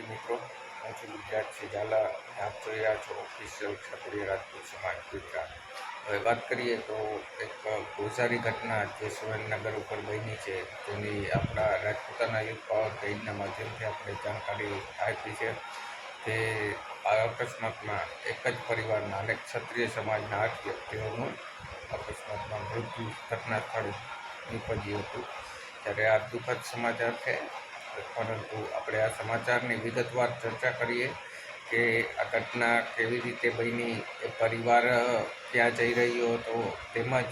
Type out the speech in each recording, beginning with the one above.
નમસ્તે મિત્રો હું છું વિદ્યાર્થી ઝાલા આપ જોઈ રહ્યા છો ઓફિશિયલ ક્ષત્રિય રાજપૂત સમાજ ગુજરાત હવે વાત કરીએ તો એક ગોઝારી ઘટના જે સુરેન્દ્રનગર ઉપર બની છે તેની આપણા રાજપૂતાના યુથ પાવર પેજના માધ્યમથી આપણે જાણકારી આપી છે તે આ અકસ્માતમાં એક જ પરિવારના અને ક્ષત્રિય સમાજના આઠ વ્યક્તિઓનું અકસ્માતમાં મૃત્યુ ઘટના સ્થળે નીપજ્યું હતું. ત્યારે આ દુઃખદ સમાચાર છે. પરંતુ આપણે આ સમાચારની વિગતવાર ચર્ચા કરીએ કે આ ઘટના કેવી રીતે બની, એ પરિવાર ક્યાં જઈ રહ્યો હતો, તેમજ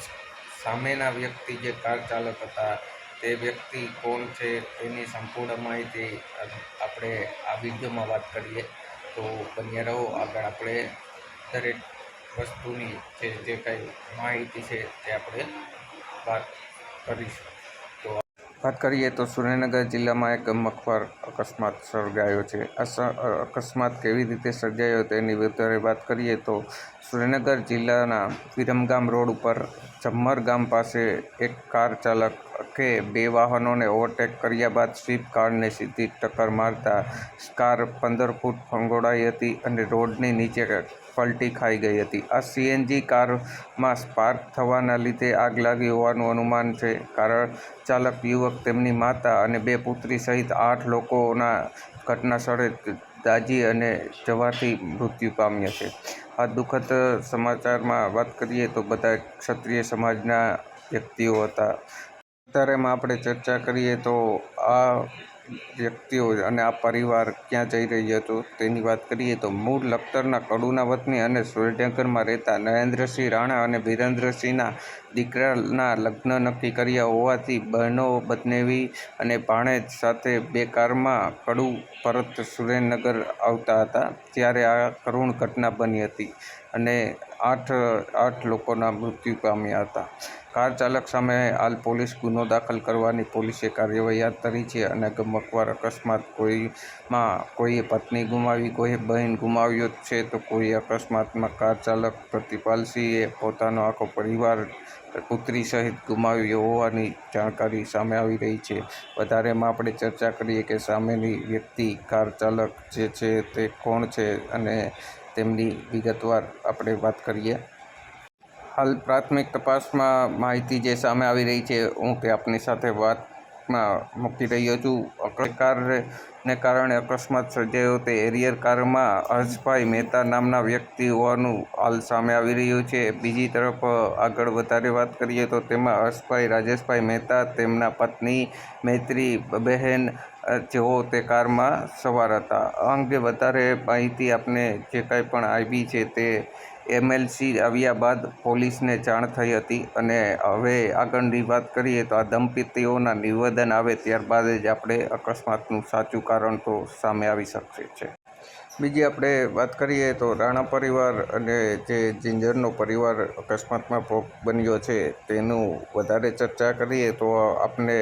સામેના વ્યક્તિ જે કાર ચાલક હતા, તે વ્યક્તિ કોણ છે, તેની સંપૂર્ણ માહિતી આપણે આ વિડીયોમાં વાત કરીએ. તો બન્યા રહો, આગળ આપણે દરેક વસ્તુની જે જે કાંઈ માહિતી છે તે આપણે વાત કરીશું. વાત કરીએ તો સુરેન્દ્રનગર જિલ્લામાં એક મખવાર અકસ્માત સર્જાયો છે. આ અકસ્માત કેવી રીતે સર્જાયો તેની વધારે વાત કરીએ તો સુરેન્દ્રનગર જિલ્લાના વિરમગામ રોડ ઉપર જમ્મર ગામ પાસે એક કાર ચાલક કે બે વાહનોને ઓવરટેક કર્યા બાદ સ્વીપ કારને સીધી ટક્કર મારતા કાર પંદર ફૂટ ફંગોળાઈ હતી અને રોડની નીચે પલટી ખાઈ ગઈ હતી. આ સીએનજી કારમાં સ્પાર્ક થવાના લીધે આગ લાગી હોવાનું અનુમાન છે. કારણ ચાલક યુવક તેમની માતા અને બે પુત્રી સહિત આઠ લોકોના ઘટના સ્થળે દાજી અને જવાથી મૃત્યુ પામ્યા છે. આ દુઃખદ સમાચારમાં વાત કરીએ તો બધા ક્ષત્રિય સમાજના વ્યક્તિઓ હતા. અત્યારેમાં આપણે ચર્ચા કરીએ તો આ વ્યક્તિઓ અને આ પરિવાર ક્યાં જઈ રહ્યો હતો તેની વાત કરીએ તો મૂળ લખતરના કડુના વતની અને સૂર્યનગરમાં રહેતા નરેન્દ્રસિંહ રાણા અને વિરેન્દ્રસિંહના દીકરાના લગ્ન નક્કી કર્યા હોવાથી બહેનો, બદનેવી અને ભાણેજ સાથે બે કારમાં કડુ પરત સુરેન્દ્રનગર આવતા હતા, ત્યારે આ કરુણ ઘટના બની હતી અને આઠ આઠ લોકોના મૃત્યુ પામ્યા હતા. કાર ચાલક સામે હાલ પોલીસ ગુનો દાખલ કરવાની પોલીસે કાર્યવાહી હાથ ધરી છે અને ગમકવાર અકસ્માત કોઈમાં કોઈએ પત્ની ગુમાવી, કોઈએ બહેન ગુમાવ્યો છે તો કોઈ અકસ્માતમાં કાર ચાલક પ્રતિપાલસિંહે પોતાનો આખો પરિવાર પુત્રી સહિત ગુમાવ્યો હોવાની જાણકારી સામે આવી રહી છે. વધારેમાં આપણે ચર્ચા કરીએ કે સામેની વ્યક્તિ કાર ચાલક જે છે તે કોણ છે અને તેમની વિગતવાર આપણે વાત કરીએ. હાલ પ્રાથમિક તપાસમાં માહિતી જે સામે આવી રહી છે, હું તે આપની સાથે વાતમાં મૂકી રહ્યો છું. કારને કારણે અકસ્માત સર્જાયો તે એરિયર કારમાં હર્ષભાઈ મહેતા નામના વ્યક્તિ હોવાનું હાલ સામે આવી રહ્યું છે. બીજી તરફ આગળ વધારે વાત કરીએ તો તેમાં હર્ષભાઈ, રાજેશભાઈ મહેતા, તેમના પત્ની, મૈત્રી, બહેન જેઓ તે કારમાં સવાર હતા. આ અંગે વધારે માહિતી આપને જે કાંઈ પણ આવી છે તે એમએલસી આવ્યા બાદ પોલીસને જાણ થઈ હતી અને હવે આગળની વાત કરીએ તો આ દંપતીઓના નિવેદન આવે ત્યારબાદ જ આપણે અકસ્માતનું સાચું કારણ તો સામે આવી શકશે છે. બીજી આપણે વાત કરીએ તો રાણા પરિવાર અને જે જિંજરનો પરિવાર અકસ્માતમાં ભોગ બન્યો છે, તેનું વધારે ચર્ચા કરીએ તો આપણે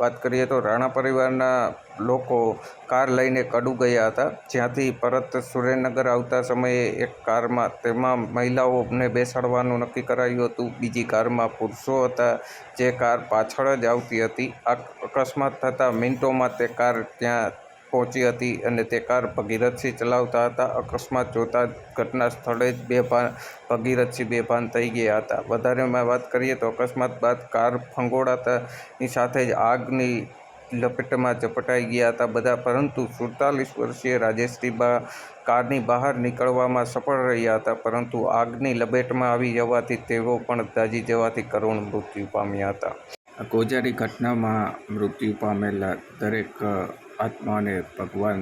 વાત કરીએ તો રાણા પરિવારના લોકો કાર લઈને કડુ ગયા હતા, જ્યાંથી પરત સુરેન્દ્રનગર આવતા સમયે એક કારમાં તેમાં મહિલાઓને બેસાડવાનું નક્કી કરાયું હતું. બીજી કારમાં પુરુષો હતા, જે કાર પાછળ જ આવતી હતી. આ અકસ્માત થતાં મિનિટોમાં તે કાર ત્યાં પહોંચી હતી અને તે કાર ભગીરથસિંહ ચલાવતા હતા. અકસ્માત જોતા ઘટના સ્થળે જ બેભાન ભગીરથસિંહ બેભાન થઈ ગયા હતા. વધારેમાં વાત કરીએ તો અકસ્માત બાદ કાર ફંગોળાતાની સાથે જ આગની લપેટમાં ઝપટાઈ ગયા હતા બધા, પરંતુ સુડતાલીસ વર્ષીય રાજેશ્રી બા કારની બહાર નીકળવામાં સફળ રહ્યા હતા, પરંતુ આગની લપેટમાં આવી જવાથી તેઓ પણ દાજી જવાથી કરુણ મૃત્યુ પામ્યા હતા. ગોજારી ઘટનામાં મૃત્યુ પામેલા દરેક આત્માને ભગવાન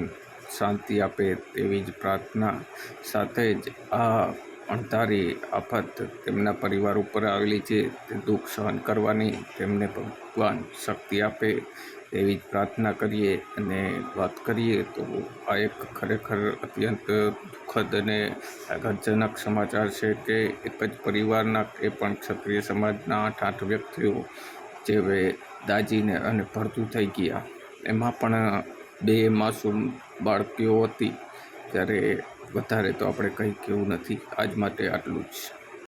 શાંતિ આપે તેવી જ પ્રાર્થના સાથે જ આ અણધારી આફત તેમના પરિવાર ઉપર આવેલી છે. તે દુઃખ સહન કરવાની તેમને ભગવાન શક્તિ આપે એવી જ પ્રાર્થના કરીએ અને વાત કરીએ તો આ એક ખરેખર અત્યંત દુઃખદ અને આઘાતજનક સમાચાર છે કે એક જ પરિવારના એ પણ ક્ષત્રિય સમાજના આઠ આઠ વ્યક્તિઓ જે દાજીને અને ભરતું થઈ ગયા. એમાં પણ બે માસૂમ બાળકીઓ હતી. ત્યારે વધારે તો આપણે કંઈ કહેવું નથી. આજ માટે આટલું જ.